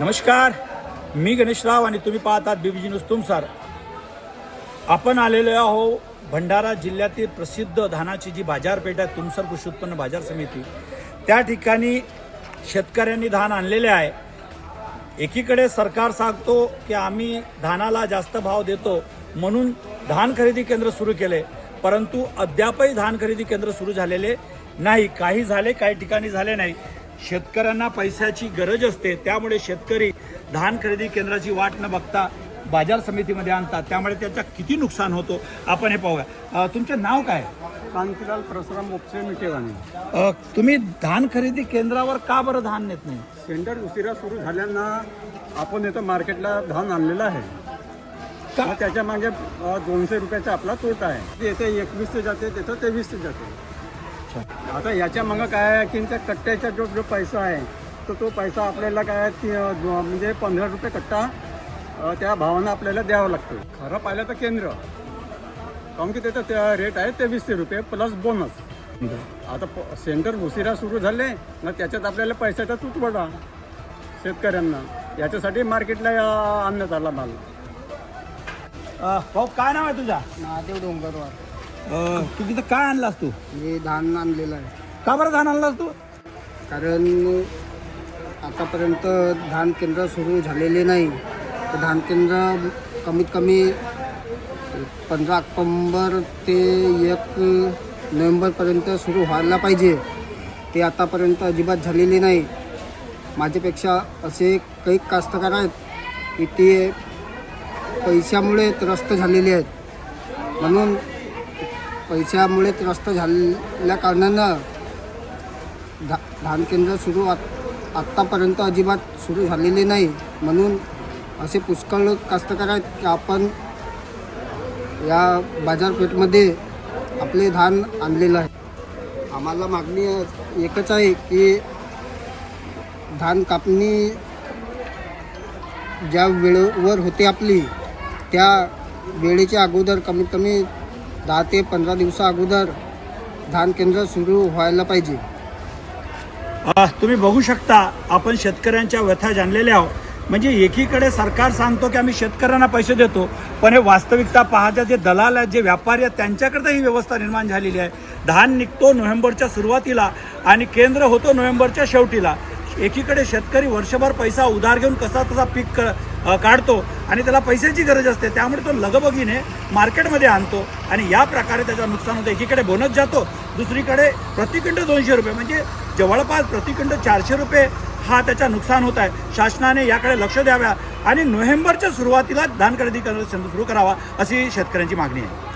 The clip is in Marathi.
नमस्कार. मी गणेशराव आणि तुम्ही पाहतात बीबीजी न्यूज तुमसार. आपण आलेलो आहो भंडारा जिल्ह्यातील प्रसिद्ध धानाची जी बाजारपेठ आहे तुमसर कृषी उत्पन्न बाजार समिती. त्या ठिकाणी शेतकऱ्यांनी धान आणलेले आहे. एकीकडे सरकार सांगतो की आम्ही धानाला जास्त भाव देतो म्हणून धान खरेदी केंद्र सुरू केले. परंतु अद्यापही धान खरेदी केंद्र सुरू झालेले नाही. काही झाले काही ठिकाणी झाले नाही. शेतकऱ्यांना पैशाची गरज असते त्यामुळे शेतकरी धान खरेदी केंद्राची वाट न बघता बाजार समितीमध्ये आणतात. त्यामुळे त्याचा किती नुकसान होतो आपण हे पाहूया. तुमचं नाव काय? कांतीलाल परशुराम मोपसे मिठेवाणी अ, तुम्ही धान खरेदी केंद्रावर का बरं धान नेत नाही? सेंटर उशिरा सुरू झाल्यांना आपण इथं मार्केटला धान आणलेलं आहे. त्याच्यामागे दोनशे रुपयाचा आपला तोटा आहे. ते इथे एकवीस ते जाते तिथं तेवीस ते जाते. आता याच्या मग काय की त्या कट्ट्याचा जो जो पैसा आहे तर तो पैसा आपल्याला काय म्हणजे पंधरा रुपये कट्टा त्या भावानं आपल्याला द्यावं लागतो. खरं पाहिलं तर केंद्र काऊन की त्याचा त्या रेट आहे तेवीसशे रुपये प्लस बोनस आता सेंटर उशिरा सुरू झाले ना त्याच्यात आपल्याला पैशाचा तुटवडा शेतकऱ्यांना. याच्यासाठी मार्केटला आणण्यात आला माल. भाऊ काय नाव आहे तुझा? महादेव डोंगरवार. अ, तू तिथं काय आणलास तू? मी धान आणलेलं आहे. का बरं धान आणलास तू? कारण आतापर्यंत धान केंद्र सुरू झालेले नाही. तर धान केंद्र कमीत कमी पंधरा ऑक्टोंबर ते एक नोव्हेंबरपर्यंत सुरू व्हायला पाहिजे. ते आतापर्यंत अजिबात झालेले नाही. माझ्यापेक्षा असे काही कास्तकार आहेत की ते पैशामुळे त्रस्त झालेले आहेत. म्हणून पैशामुळे त्रस्त झालेल्या कारणानं धा धान केंद्र सुरू आत आत्तापर्यंत अजिबात सुरू झालेले नाही. म्हणून असे पुष्कळ कास्तकार आहेत की आपण या बाजारपेठमध्ये आपले धान आणलेलं आहे. आम्हाला मागणी एकच आहे की धान कापणी ज्या वेळेवर होते आपली त्या वेळेच्या अगोदर कमीत कमी दहा ते पंधरा दिवसा अगोदर धान केंद्र सुरू व्हायला पाहिजे. तुम्ही बघू शकता आपण शेतकऱ्यांच्या व्यथा जाणलेल्या आहोत. म्हणजे एकीकडे सरकार सांगतो की आम्ही शेतकऱ्यांना पैसे देतो पण हे वास्तविकता पाहता जे दलाल आहेत जे व्यापारी आहेत त्यांच्याकडे ही व्यवस्था निर्माण झालेली आहे. धान निघतो नोव्हेंबरच्या सुरुवातीला आणि केंद्र होतो नोव्हेंबरच्या शेवटीला. एकीकडे शेतकरी वर्षभर पैसा उधार घेऊन कसा तसा पीक क- काढतो आणि त्याला पैशाची गरज असते त्यामुळे तो लगबगीने मार्केटमध्ये आणतो आणि या प्रकारे त्याचं नुकसान होतं. एकीकडे बोनस जातो दुसरीकडे प्रतिकिंड दोनशे रुपये. म्हणजे जवळपास प्रतिकिंड चारशे रुपये हा त्याचा नुकसान होत आहे. शासनाने याकडे लक्ष द्याव्या आणि नोव्हेंबरच्या सुरुवातीला धान खरेदी केंद्र सुरू करावा अशी शेतकऱ्यांची मागणी आहे.